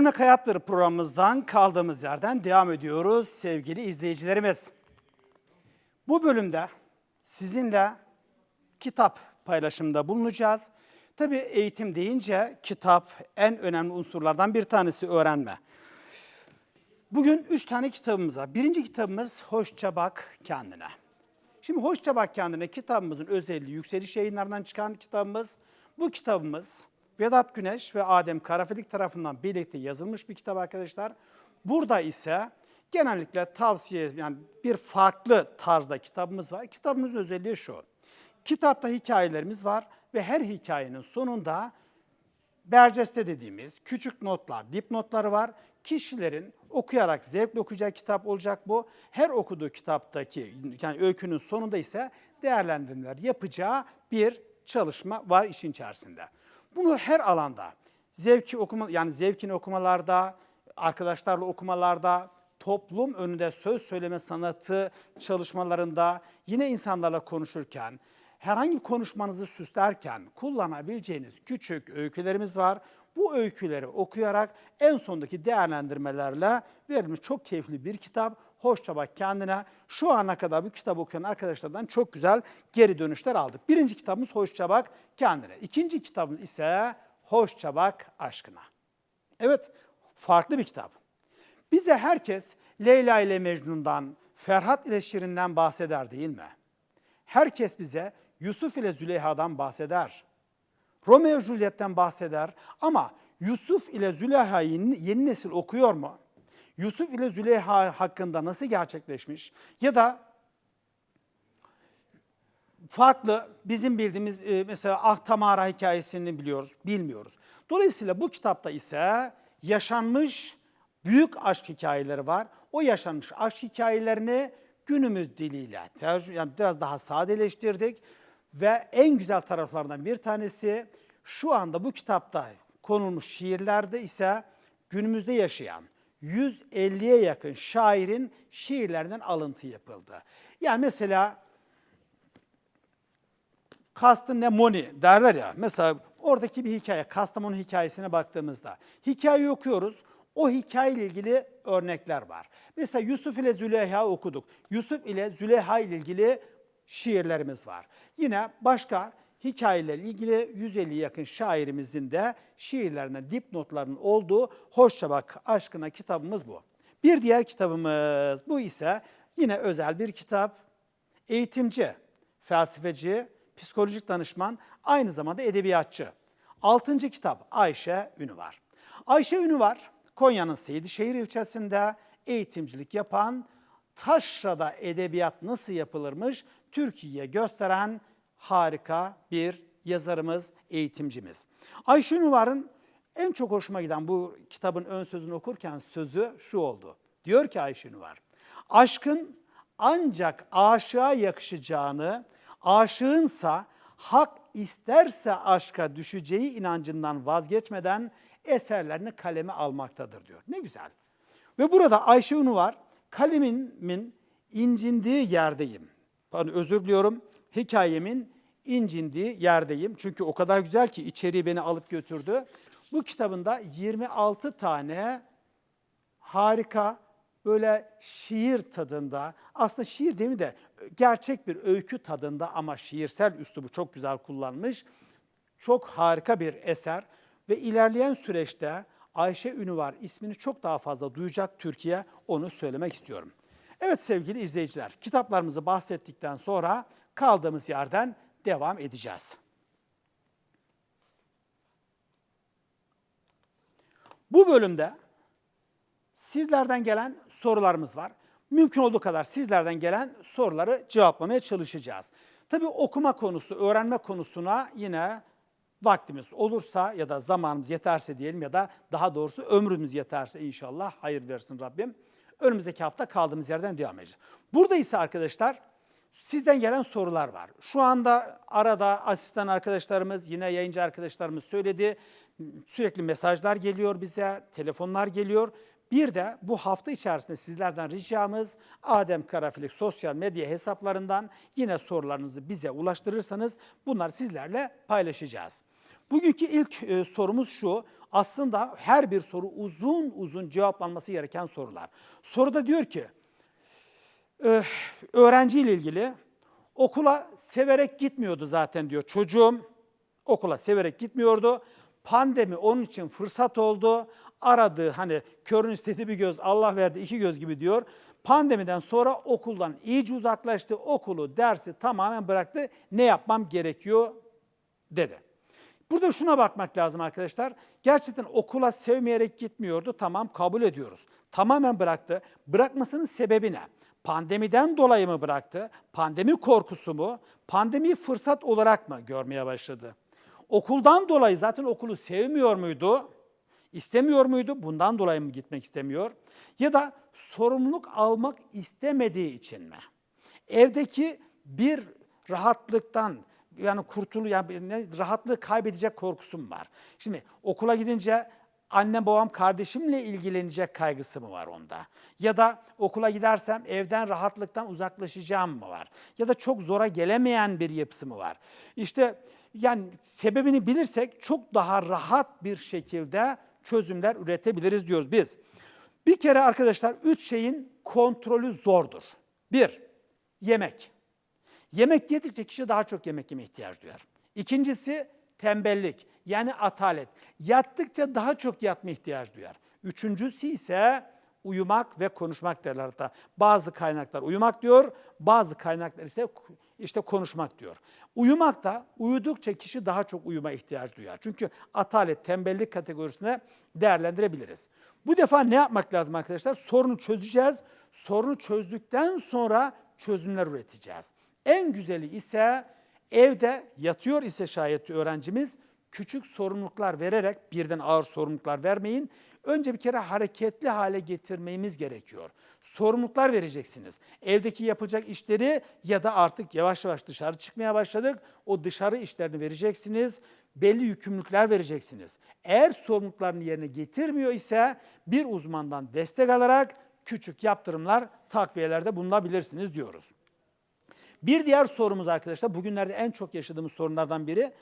Öğrenmek Hayatları programımızdan kaldığımız yerden devam ediyoruz sevgili izleyicilerimiz. Bu bölümde sizinle kitap paylaşımında bulunacağız. Tabii eğitim deyince kitap en önemli unsurlardan bir tanesi öğrenme. Bugün üç tane kitabımız var. Birinci kitabımız Hoşça Bak Kendine. Şimdi Hoşça Bak Kendine kitabımızın özelliği yükseliş yayınlarından çıkan kitabımız. Bu kitabımız Vedat Güneş ve Adem Karafelik tarafından birlikte yazılmış bir kitap arkadaşlar. Burada ise genellikle tavsiye yani bir farklı tarzda kitabımız var. Kitabımızın özelliği şu. Kitapta hikayelerimiz var ve her hikayenin sonunda Berceste dediğimiz küçük notlar, dipnotları var. Kişilerin okuyarak zevkle okuyacağı kitap olacak bu. Her okuduğu kitaptaki yani öykünün sonunda ise değerlendirmeler yapacağı bir çalışma var işin içerisinde. Bunu her alanda zevki okuma yani zevkini okumalarda, arkadaşlarla okumalarda, toplum önünde söz söyleme sanatı çalışmalarında, yine insanlarla konuşurken, herhangi bir konuşmanızı süslerken kullanabileceğiniz küçük öykülerimiz var. Bu öyküleri okuyarak en sondaki değerlendirmelerle verilmiş çok keyifli bir kitap. Hoşça bak kendine. Şu ana kadar bu kitabı okuyan arkadaşlardan çok güzel geri dönüşler aldık. Birinci kitabımız Hoşça bak kendine. İkinci kitabımız ise Hoşça bak aşkına. Evet, farklı bir kitap. Bize herkes Leyla ile Mecnun'dan, Ferhat ile Şirin'den bahseder değil mi? Herkes bize Yusuf ile Züleyha'dan bahseder. Romeo Juliet'ten bahseder ama Yusuf ile Züleyha'yı yeni nesil okuyor mu? Yusuf ile Züleyha hakkında nasıl gerçekleşmiş ya da farklı bizim bildiğimiz e, mesela Ah Tamara hikayesini biliyoruz, bilmiyoruz. Dolayısıyla bu kitapta ise yaşanmış büyük aşk hikayeleri var. O yaşanmış aşk hikayelerini günümüz diliyle tercih, yani biraz daha sadeleştirdik ve en güzel taraflarından bir tanesi şu anda bu kitapta konulmuş şiirlerde ise günümüzde yaşayan 150'ye yakın şairin şiirlerinden alıntı yapıldı. Yani mesela kastın ne moni derler ya. Mesela oradaki bir hikaye, Kastamonu hikayesine baktığımızda hikayeyi okuyoruz. O hikayeyle ilgili örnekler var. Mesela Yusuf ile Züleyha okuduk. Yusuf ile Züleyha ile ilgili şiirlerimiz var. Yine başka hikayelerle ilgili 150 yakın şairimizin de şiirlerine dipnotların olduğu Hoşça Bak Aşkına kitabımız bu. Bir diğer kitabımız bu ise yine özel bir kitap. Eğitimci, felsefeci, psikolojik danışman, aynı zamanda edebiyatçı. Altıncı kitap Ayşe Ünüvar. Ayşe Ünüvar, Konya'nın Seydişehir ilçesinde eğitimcilik yapan, taşrada edebiyat nasıl yapılırmış Türkiye'ye gösteren harika bir yazarımız, eğitimcimiz. Ayşe Ünüvar'ın en çok hoşuma giden bu kitabın ön sözünü okurken sözü şu oldu. Diyor ki Ayşe Ünüvar, aşkın ancak aşığa yakışacağını, aşığınsa hak isterse aşka düşeceği inancından vazgeçmeden eserlerini kaleme almaktadır diyor. Ne güzel. Ve burada Ayşe Unu var. Kalemimin incindiği yerdeyim. Pardon özür diliyorum. Hikayemin incindiği yerdeyim. Çünkü o kadar güzel ki içeriği beni alıp götürdü. Bu kitabında 26 tane harika böyle şiir tadında, aslında şiir değil mi de gerçek bir öykü tadında ama şiirsel üslubu çok güzel kullanmış. Çok harika bir eser ve ilerleyen süreçte Ayşe Ünüvar ismini çok daha fazla duyacak Türkiye onu söylemek istiyorum. Evet sevgili izleyiciler, kitaplarımızı bahsettikten sonra kaldığımız yerden devam edeceğiz. Bu bölümde sizlerden gelen sorularımız var. Mümkün olduğu kadar sizlerden gelen soruları cevaplamaya çalışacağız. Tabii okuma konusu, öğrenme konusuna yine vaktimiz olursa ya da zamanımız yeterse diyelim ya da daha doğrusu ömrümüz yeterse inşallah hayır versin Rabbim. Önümüzdeki hafta kaldığımız yerden devam edeceğiz. Burada ise arkadaşlar sizden gelen sorular var. Şu anda arada asistan arkadaşlarımız, yine yayıncı arkadaşlarımız söyledi. Sürekli mesajlar geliyor bize, telefonlar geliyor. Bir de bu hafta içerisinde sizlerden ricamız Adem Karafilik sosyal medya hesaplarından yine sorularınızı bize ulaştırırsanız bunları sizlerle paylaşacağız. Bugünkü ilk e, sorumuz şu. Aslında her bir soru uzun uzun cevaplanması gereken sorular. Soruda diyor ki, e, öğrenciyle ilgili okula severek gitmiyordu zaten diyor. Çocuğum okula severek gitmiyordu. Pandemi onun için fırsat oldu. Aradığı hani körün istediği bir göz Allah verdi iki göz gibi diyor. Pandemiden sonra okuldan iyice uzaklaştı. Okulu, dersi tamamen bıraktı. Ne yapmam gerekiyor dedi. Burada şuna bakmak lazım arkadaşlar. Gerçekten okula sevmeyerek gitmiyordu. Tamam kabul ediyoruz. Tamamen bıraktı. Bırakmasının sebebi ne? Pandemiden dolayı mı bıraktı? Pandemi korkusu mu? Pandemiyi fırsat olarak mı görmeye başladı? Okuldan dolayı zaten okulu sevmiyor muydu? İstemiyor muydu? Bundan dolayı mı gitmek istemiyor? Ya da sorumluluk almak istemediği için mi? Evdeki bir rahatlıktan yani kurtulu yani rahatlığı kaybedecek korkusum var. Şimdi okula gidince annem babam kardeşimle ilgilenecek kaygısı mı var onda? Ya da okula gidersem evden rahatlıktan uzaklaşacağım mı var? Ya da çok zora gelemeyen bir yapısı mı var? İşte yani sebebini bilirsek çok daha rahat bir şekilde çözümler üretebiliriz diyoruz biz. Bir kere arkadaşlar üç şeyin kontrolü zordur. Bir, yemek. Yemek yedikçe kişi daha çok yemek yeme ihtiyaç duyar. İkincisi tembellik yani atalet. Yattıkça daha çok yatma ihtiyaç duyar. Üçüncüsü ise uyumak ve konuşmak derler hatta. Bazı kaynaklar uyumak diyor, bazı kaynaklar ise işte konuşmak diyor. Uyumak da uyudukça kişi daha çok uyuma ihtiyaç duyar. Çünkü atalet, tembellik kategorisine değerlendirebiliriz. Bu defa ne yapmak lazım arkadaşlar? Sorunu çözeceğiz. Sorunu çözdükten sonra çözümler üreteceğiz. En güzeli ise evde yatıyor ise şayet öğrencimiz küçük sorumluluklar vererek birden ağır sorumluluklar vermeyin. Önce bir kere hareketli hale getirmemiz gerekiyor. Sorumluluklar vereceksiniz. Evdeki yapılacak işleri ya da artık yavaş yavaş dışarı çıkmaya başladık. O dışarı işlerini vereceksiniz. Belli yükümlülükler vereceksiniz. Eğer sorumluluklarını yerine getirmiyor ise bir uzmandan destek alarak küçük yaptırımlar, takviyelerde bulunabilirsiniz diyoruz. Bir diğer sorumuz arkadaşlar, bugünlerde en çok yaşadığımız sorunlardan biri.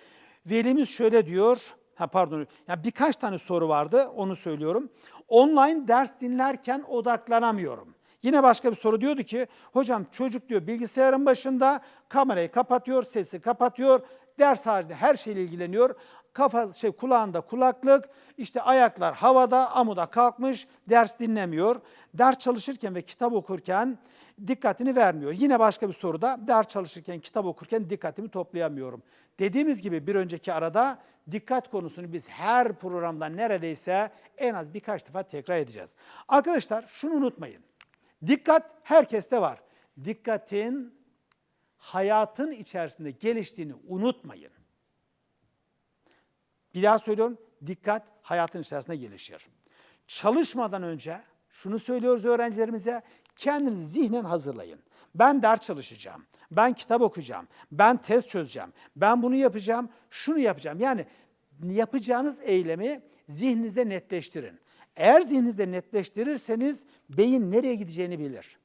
Velimiz şöyle diyor, ha pardon, yani birkaç tane soru vardı, onu söylüyorum. Online ders dinlerken odaklanamıyorum. Yine başka bir soru diyordu ki, hocam çocuk diyor bilgisayarın başında kamerayı kapatıyor, sesi kapatıyor, ders halinde her şeyle ilgileniyor. Kafa şey kulağında kulaklık, işte ayaklar havada, amuda kalkmış, ders dinlemiyor. Ders çalışırken ve kitap okurken dikkatini vermiyor. Yine başka bir soruda ders çalışırken, kitap okurken dikkatimi toplayamıyorum. Dediğimiz gibi bir önceki arada dikkat konusunu biz her programda neredeyse en az birkaç defa tekrar edeceğiz. Arkadaşlar şunu unutmayın. Dikkat herkeste var. Dikkatin hayatın içerisinde geliştiğini unutmayın. Bir daha söylüyorum, dikkat hayatın içerisinde gelişir. Çalışmadan önce şunu söylüyoruz öğrencilerimize, kendinizi zihnen hazırlayın. Ben ders çalışacağım, ben kitap okuyacağım, ben test çözeceğim, ben bunu yapacağım, şunu yapacağım. Yani yapacağınız eylemi zihninizde netleştirin. Eğer zihninizde netleştirirseniz beyin nereye gideceğini bilir.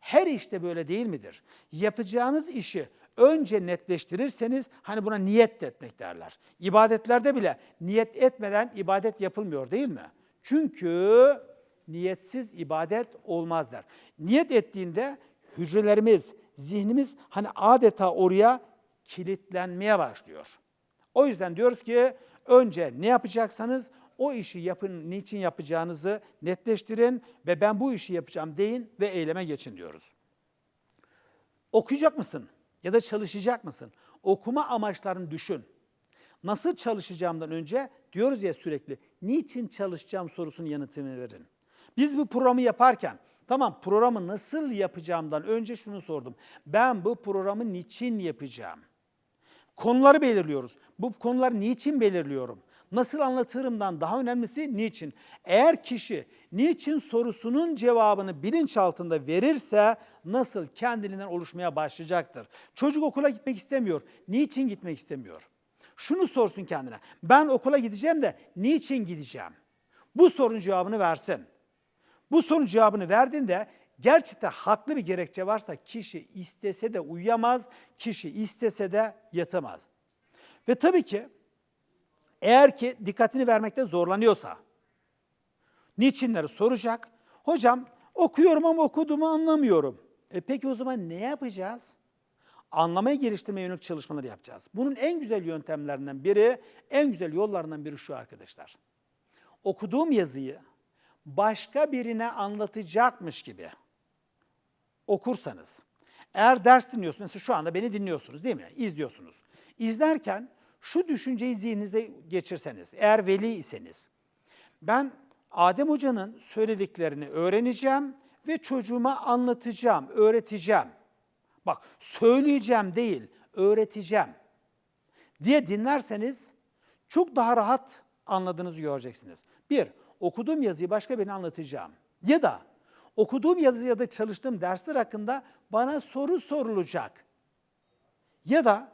Her işte böyle değil midir? Yapacağınız işi önce netleştirirseniz hani buna niyet etmek derler. İbadetlerde bile niyet etmeden ibadet yapılmıyor değil mi? Çünkü niyetsiz ibadet olmaz der. Niyet ettiğinde hücrelerimiz, zihnimiz hani adeta oraya kilitlenmeye başlıyor. O yüzden diyoruz ki önce ne yapacaksanız o işi yapın, niçin yapacağınızı netleştirin ve ben bu işi yapacağım deyin ve eyleme geçin diyoruz. Okuyacak mısın ya da çalışacak mısın? Okuma amaçlarını düşün. Nasıl çalışacağımdan önce diyoruz ya sürekli niçin çalışacağım sorusunun yanıtını verin. Biz bu programı yaparken tamam programı nasıl yapacağımdan önce şunu sordum. Ben bu programı niçin yapacağım? Konuları belirliyoruz. Bu konuları niçin belirliyorum? Nasıl anlatırımdan daha önemlisi niçin? Eğer kişi niçin sorusunun cevabını bilinçaltında verirse nasıl kendiliğinden oluşmaya başlayacaktır. Çocuk okula gitmek istemiyor. Niçin gitmek istemiyor? Şunu sorsun kendine. Ben okula gideceğim de niçin gideceğim? Bu sorunun cevabını versin. Bu sorunun cevabını verdiğinde gerçekten haklı bir gerekçe varsa kişi istese de uyuyamaz, kişi istese de yatamaz. Ve tabii ki Eğer ki dikkatini vermekte zorlanıyorsa, niçinleri soracak. Hocam okuyorum ama okuduğumu anlamıyorum. E peki o zaman ne yapacağız? Anlamayı geliştirmeye yönelik çalışmalar yapacağız. Bunun en güzel yöntemlerinden biri, en güzel yollarından biri şu arkadaşlar. Okuduğum yazıyı başka birine anlatacakmış gibi okursanız, eğer ders dinliyorsunuz, mesela şu anda beni dinliyorsunuz değil mi? İzliyorsunuz. İzlerken şu düşünceyi zihninizde geçirseniz, eğer veli iseniz, ben Adem Hoca'nın söylediklerini öğreneceğim ve çocuğuma anlatacağım, öğreteceğim. Bak söyleyeceğim değil, öğreteceğim diye dinlerseniz çok daha rahat anladığınızı göreceksiniz. Bir, okuduğum yazıyı başka birine anlatacağım. Ya da okuduğum yazı ya da çalıştığım dersler hakkında bana soru sorulacak. Ya da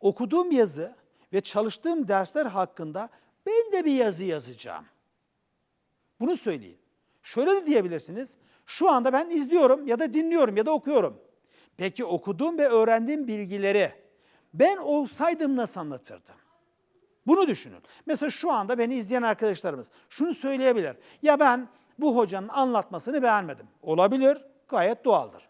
okuduğum yazı ve çalıştığım dersler hakkında ben de bir yazı yazacağım. Bunu söyleyin. Şöyle de diyebilirsiniz. Şu anda ben izliyorum ya da dinliyorum ya da okuyorum. Peki okuduğum ve öğrendiğim bilgileri ben olsaydım nasıl anlatırdım? Bunu düşünün. Mesela şu anda beni izleyen arkadaşlarımız şunu söyleyebilir. Ya ben bu hocanın anlatmasını beğenmedim. Olabilir, gayet doğaldır.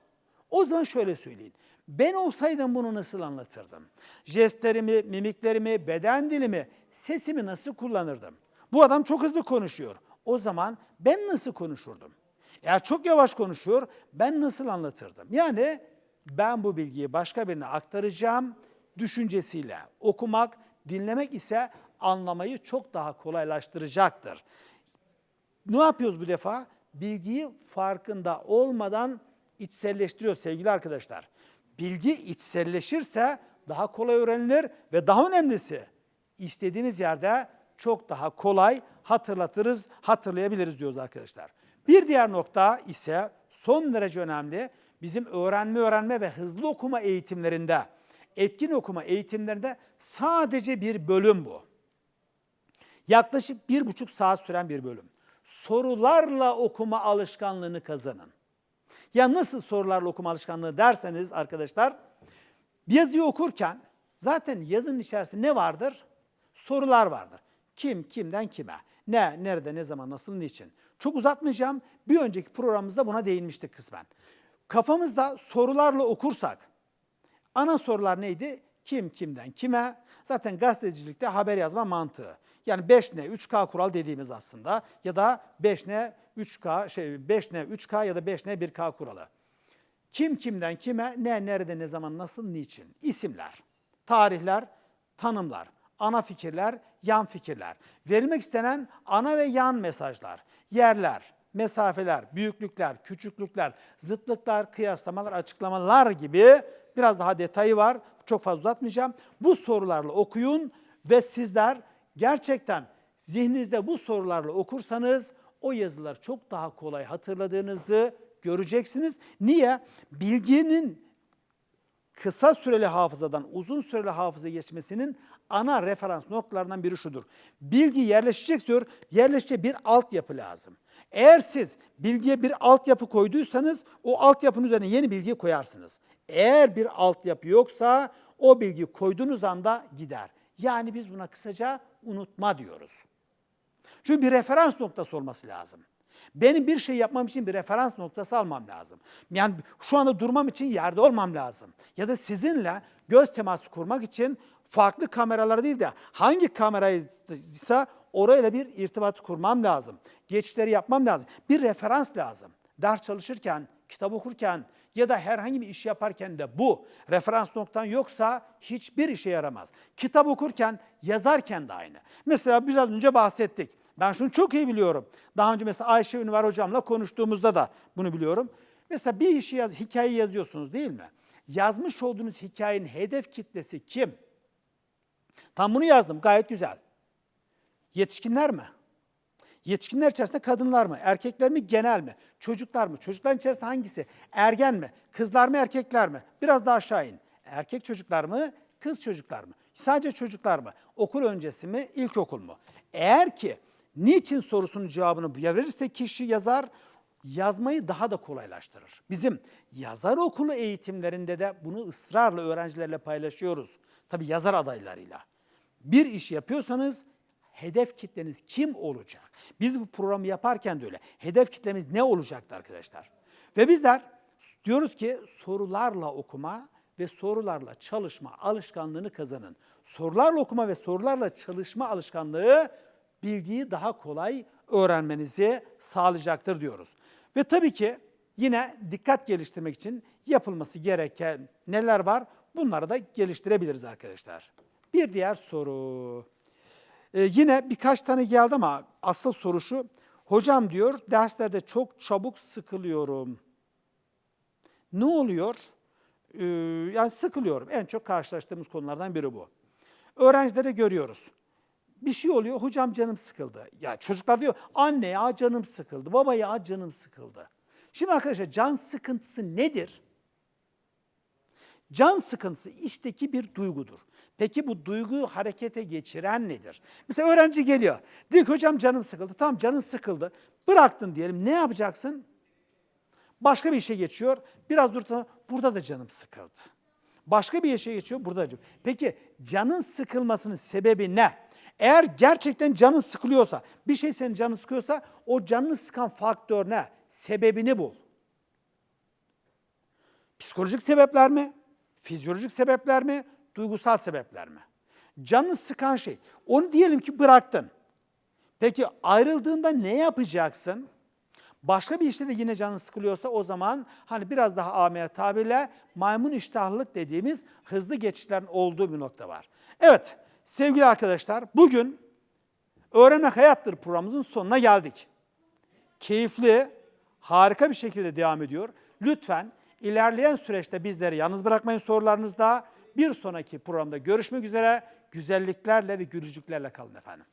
O zaman şöyle söyleyin. Ben olsaydım bunu nasıl anlatırdım? Jestlerimi, mimiklerimi, beden dilimi, sesimi nasıl kullanırdım? Bu adam çok hızlı konuşuyor. O zaman ben nasıl konuşurdum? Eğer çok yavaş konuşuyor, ben nasıl anlatırdım? Yani ben bu bilgiyi başka birine aktaracağım düşüncesiyle okumak, dinlemek ise anlamayı çok daha kolaylaştıracaktır. Ne yapıyoruz bu defa? Bilgiyi farkında olmadan içselleştiriyor sevgili arkadaşlar. Bilgi içselleşirse daha kolay öğrenilir ve daha önemlisi istediğimiz yerde çok daha kolay hatırlatırız, hatırlayabiliriz diyoruz arkadaşlar. Bir diğer nokta ise son derece önemli. Bizim öğrenme öğrenme ve hızlı okuma eğitimlerinde, etkin okuma eğitimlerinde sadece bir bölüm bu. Yaklaşık bir buçuk saat süren bir bölüm. Sorularla okuma alışkanlığını kazanın. Ya nasıl sorularla okuma alışkanlığı derseniz arkadaşlar, bir yazıyı okurken zaten yazının içerisinde ne vardır? Sorular vardır. Kim, kimden kime? Ne, nerede, ne zaman, nasıl, niçin? Çok uzatmayacağım. Bir önceki programımızda buna değinmiştik kısmen. Kafamızda sorularla okursak, ana sorular neydi? Kim, kimden, kime? Zaten gazetecilikte haber yazma mantığı. Yani 5N, 3K kural dediğimiz aslında ya da 5N, 3K, şey 5N, 3K ya da 5N, 1K kuralı. Kim kimden kime, ne, nerede, ne zaman, nasıl, niçin? İsimler, tarihler, tanımlar, ana fikirler, yan fikirler. Verilmek istenen ana ve yan mesajlar, yerler, mesafeler, büyüklükler, küçüklükler, zıtlıklar, kıyaslamalar, açıklamalar gibi biraz daha detayı var. Çok fazla uzatmayacağım. Bu sorularla okuyun ve sizler gerçekten zihninizde bu sorularla okursanız o yazıları çok daha kolay hatırladığınızı göreceksiniz. Niye? Bilginin kısa süreli hafızadan uzun süreli hafıza geçmesinin ana referans noktalarından biri şudur. Bilgi yerleşecek diyor, yerleşecek bir altyapı lazım. Eğer siz bilgiye bir altyapı koyduysanız o altyapının üzerine yeni bilgi koyarsınız. Eğer bir altyapı yoksa o bilgi koyduğunuz anda gider. Yani biz buna kısaca unutma diyoruz. Çünkü bir referans noktası olması lazım. Benim bir şey yapmam için bir referans noktası almam lazım. Yani şu anda durmam için yerde olmam lazım. Ya da sizinle göz teması kurmak için farklı kameralar değil de hangi kameraysa orayla bir irtibat kurmam lazım. Geçişleri yapmam lazım. Bir referans lazım. Ders çalışırken, kitap okurken ya da herhangi bir iş yaparken de bu referans noktan yoksa hiçbir işe yaramaz. Kitap okurken, yazarken de aynı. Mesela biraz önce bahsettik. Ben şunu çok iyi biliyorum. Daha önce mesela Ayşe Ünver hocamla konuştuğumuzda da bunu biliyorum. Mesela bir işi yaz, hikaye yazıyorsunuz değil mi? Yazmış olduğunuz hikayenin hedef kitlesi kim? Tam bunu yazdım gayet güzel. Yetişkinler mi? Yetişkinler içerisinde kadınlar mı? Erkekler mi? Genel mi? Çocuklar mı? Çocukların içerisinde hangisi? Ergen mi? Kızlar mı? Erkekler mi? Biraz daha aşağı in. Erkek çocuklar mı? Kız çocuklar mı? Sadece çocuklar mı? Okul öncesi mi? İlkokul mu? Eğer ki niçin sorusunun cevabını verirse kişi yazar, yazmayı daha da kolaylaştırır. Bizim yazar okulu eğitimlerinde de bunu ısrarla öğrencilerle paylaşıyoruz. Tabii yazar adaylarıyla. Bir iş yapıyorsanız hedef kitleniz kim olacak? Biz bu programı yaparken de öyle. Hedef kitlemiz ne olacaktı arkadaşlar? Ve bizler diyoruz ki sorularla okuma ve sorularla çalışma alışkanlığını kazanın. Sorularla okuma ve sorularla çalışma alışkanlığı bilgiyi daha kolay öğrenmenizi sağlayacaktır diyoruz. Ve tabii ki yine dikkat geliştirmek için yapılması gereken neler var? Bunları da geliştirebiliriz arkadaşlar. Bir diğer soru. Ee, yine birkaç tane geldi ama asıl soru şu. Hocam diyor derslerde çok çabuk sıkılıyorum. Ne oluyor? Ee, yani sıkılıyorum. En çok karşılaştığımız konulardan biri bu. Öğrencilerde görüyoruz. Bir şey oluyor, hocam canım sıkıldı. Ya çocuklar diyor, anne ya canım sıkıldı, baba ya canım sıkıldı. Şimdi arkadaşlar can sıkıntısı nedir? Can sıkıntısı içteki bir duygudur. Peki bu duyguyu harekete geçiren nedir? Mesela öğrenci geliyor. Diyor ki hocam canım sıkıldı. Tamam canın sıkıldı. Bıraktın diyelim. Ne yapacaksın? Başka bir işe geçiyor. Biraz dursa burada da canım sıkıldı. Başka bir işe geçiyor burada da. Peki canın sıkılmasının sebebi ne? Eğer gerçekten canın sıkılıyorsa, bir şey senin canını sıkıyorsa o canını sıkan faktör ne? Sebebini bul. Psikolojik sebepler mi? Fizyolojik sebepler mi? Duygusal sebepler mi? Canını sıkan şey. Onu diyelim ki bıraktın. Peki ayrıldığında ne yapacaksın? Başka bir işte de yine canın sıkılıyorsa o zaman hani biraz daha amel tabirle maymun iştahlılık dediğimiz hızlı geçişlerin olduğu bir nokta var. Evet sevgili arkadaşlar bugün Öğrenmek Hayattır programımızın sonuna geldik. Keyifli, harika bir şekilde devam ediyor. Lütfen ilerleyen süreçte bizleri yalnız bırakmayın sorularınızda. Bir sonraki programda görüşmek üzere. Güzelliklerle ve gülücüklerle kalın efendim.